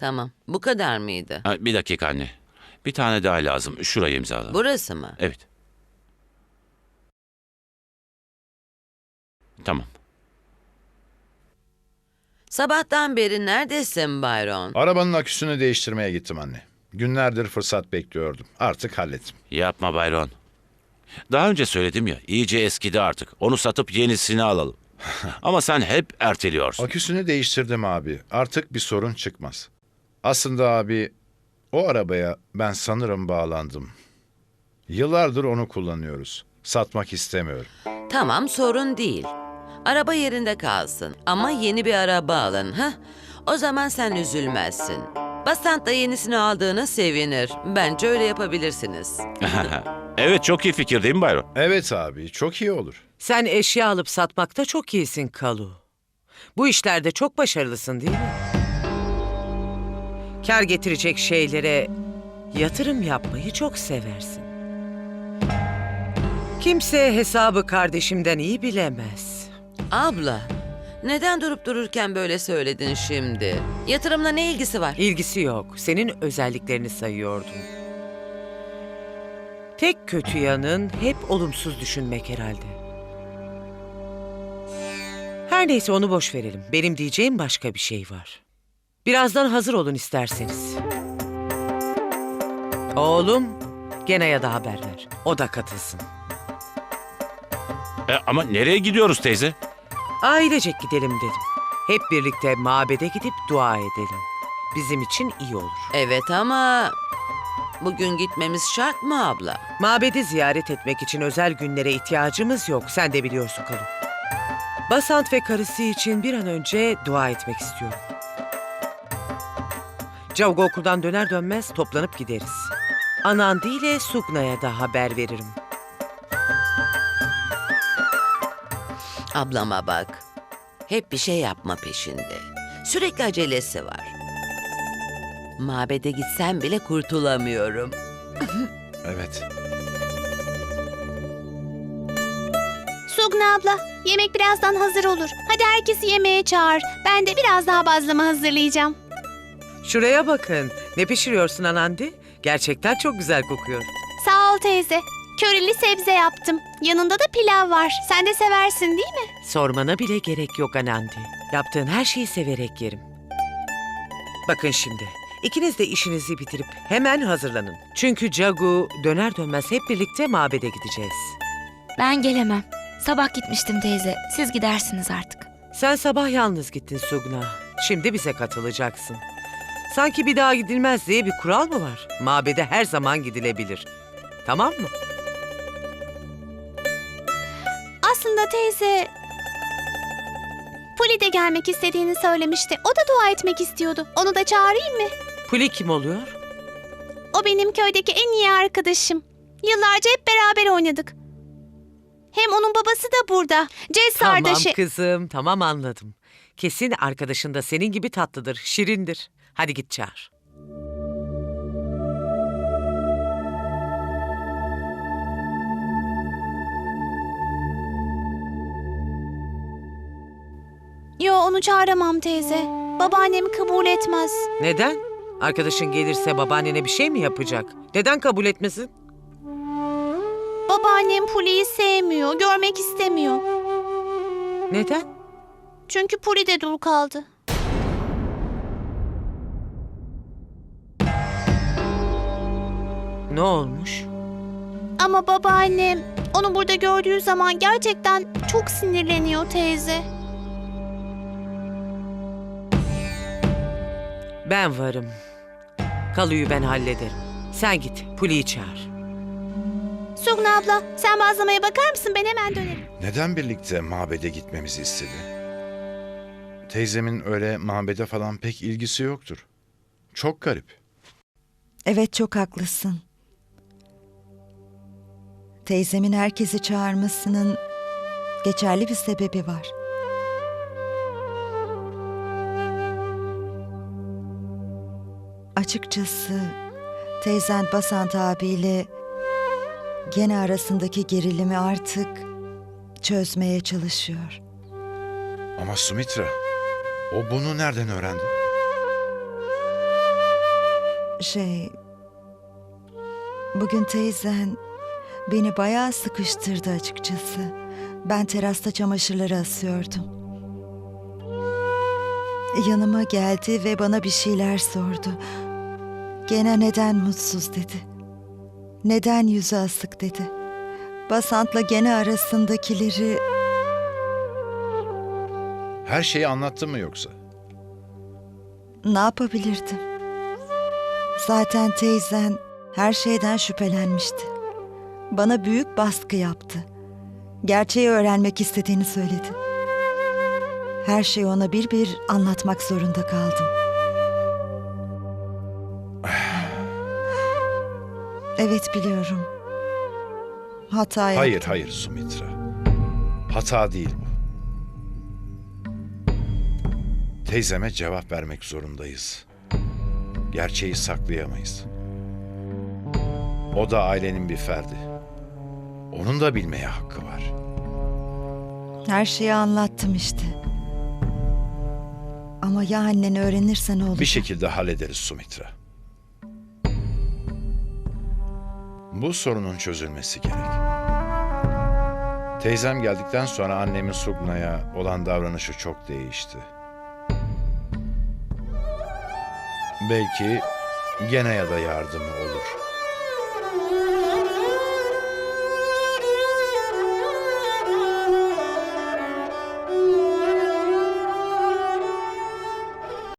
Tamam. Bu kadar mıydı? Ha, bir dakika anne. Bir tane daha lazım. Şurayı imzala. Burası mı? Evet. Tamam. Sabahtan beri neredesin Byron? Arabanın aküsünü değiştirmeye gittim anne. Günlerdir fırsat bekliyordum. Artık hallettim. Yapma Bayron. Daha önce söyledim ya, iyice eskidi artık. Onu satıp yenisini alalım. Ama sen hep erteliyorsun. Aküsünü değiştirdim abi. Artık bir sorun çıkmaz. Aslında abi o arabaya ben sanırım bağlandım. Yıllardır onu kullanıyoruz. Satmak istemiyorum. Tamam sorun değil. Araba yerinde kalsın ama yeni bir araba alın. ha? O zaman sen üzülmezsin. Basant da yenisini aldığını sevinir. Bence öyle yapabilirsiniz. evet, çok iyi fikir değil mi Bayron? Evet abi çok iyi olur. Sen eşya alıp satmakta çok iyisin Kalu. Bu işlerde çok başarılısın değil mi? Kar getirecek şeylere yatırım yapmayı çok seversin. Kimse hesabı kardeşimden iyi bilemez. Abla, neden durup dururken böyle söyledin şimdi? Yatırımla ne ilgisi var? İlgisi yok. Senin özelliklerini sayıyordum. Tek kötü yanın hep olumsuz düşünmek herhalde. Her neyse onu boş verelim. Benim diyeceğim başka bir şey var. Birazdan hazır olun isterseniz. Oğlum, Gena'ya da haber ver. O da katılsın. E, ama nereye gidiyoruz teyze? Ailecek gidelim dedim. Hep birlikte mabede gidip dua edelim. Bizim için iyi olur. Evet ama bugün gitmemiz şart mı abla? Mabedi ziyaret etmek için özel günlere ihtiyacımız yok. Sen de biliyorsun Kalu. Basant ve karısı için bir an önce dua etmek istiyorum. Cavgo okuldan döner dönmez toplanıp gideriz. Anandi ile Sugna'ya da haber veririm. Ablama bak. Hep bir şey yapma peşinde. Sürekli acelesi var. Mabede gitsem bile kurtulamıyorum. Evet. Sugna abla, yemek birazdan hazır olur. Hadi herkesi yemeğe çağır. Ben de biraz daha bazlama hazırlayacağım. Şuraya bakın. Ne pişiriyorsun Anandi? Gerçekten çok güzel kokuyor. Sağ ol teyze. Körili sebze yaptım. Yanında da pilav var. Sen de seversin değil mi? Sormana bile gerek yok Anandi. Yaptığın her şeyi severek yerim. Bakın şimdi. ikiniz de işinizi bitirip hemen hazırlanın. Çünkü Cagu döner dönmez hep birlikte mabede gideceğiz. Ben gelemem. Sabah gitmiştim teyze. Siz gidersiniz artık. Sen sabah yalnız gittin Sugna. Şimdi bize katılacaksın. Sanki bir daha gidilmez diye bir kural mı var? Mabede her zaman gidilebilir. Tamam mı? Aslında teyze... Puli de gelmek istediğini söylemişti. O da dua etmek istiyordu. Onu da çağırayım mı? Puli kim oluyor? O benim köydeki en iyi arkadaşım. Yıllarca hep beraber oynadık. Hem onun babası da burada. Cez Tamam kızım, tamam anladım. Kesin arkadaşın da senin gibi tatlıdır, şirindir. Hadi git çağır. Yo onu çağıramam teyze. Babaannem kabul etmez. Neden? Arkadaşın gelirse babaannene bir şey mi yapacak? Neden kabul etmesin? Babaannem Puli'yi sevmiyor, görmek istemiyor. Neden? Çünkü Puli de dul kaldı. Ne olmuş? Ama babaannem onu burada gördüğü zaman gerçekten çok sinirleniyor teyze. Ben varım. Kalu'yu ben hallederim. Sen git, Puli'yi çağır. Sugna abla sen bazlamaya bakar mısın? Ben hemen dönerim. Neden birlikte mabede gitmemizi istedi? Teyzemin öyle mabede falan pek ilgisi yoktur. Çok garip. Evet çok haklısın. Teyzemin herkesi çağırmasının geçerli bir sebebi var. Açıkçası teyzen Basant abiyle gene arasındaki gerilimi artık çözmeye çalışıyor. Ama Sumitra, o bunu nereden öğrendi? Şey... Bugün teyzen beni bayağı sıkıştırdı açıkçası. Ben terasta çamaşırları asıyordum. Yanıma geldi ve bana bir şeyler sordu. Gene neden mutsuz dedi. Neden yüzü asık dedi. Basant'la gene arasındakileri Her şeyi anlattı mı yoksa? ne yapabilirdim? Zaten teyzen her şeyden şüphelenmişti. Bana büyük baskı yaptı. Gerçeği öğrenmek istediğini söyledi. Her şeyi ona bir bir anlatmak zorunda kaldım. Evet biliyorum. Hata yaptım. Hayır hayır Sumitra. Hata değil bu. Teyzeme cevap vermek zorundayız. Gerçeği saklayamayız. O da ailenin bir ferdi. Onun da bilmeye hakkı var. Her şeyi anlattım işte. Ama ya annen öğrenirse ne olacak? Bir şekilde hallederiz Sumitra. Bu sorunun çözülmesi gerek. Teyzem geldikten sonra annemin Sugna'ya olan davranışı çok değişti. Belki gene ya da yardımı olur.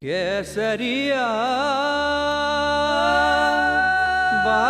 केसरिया बा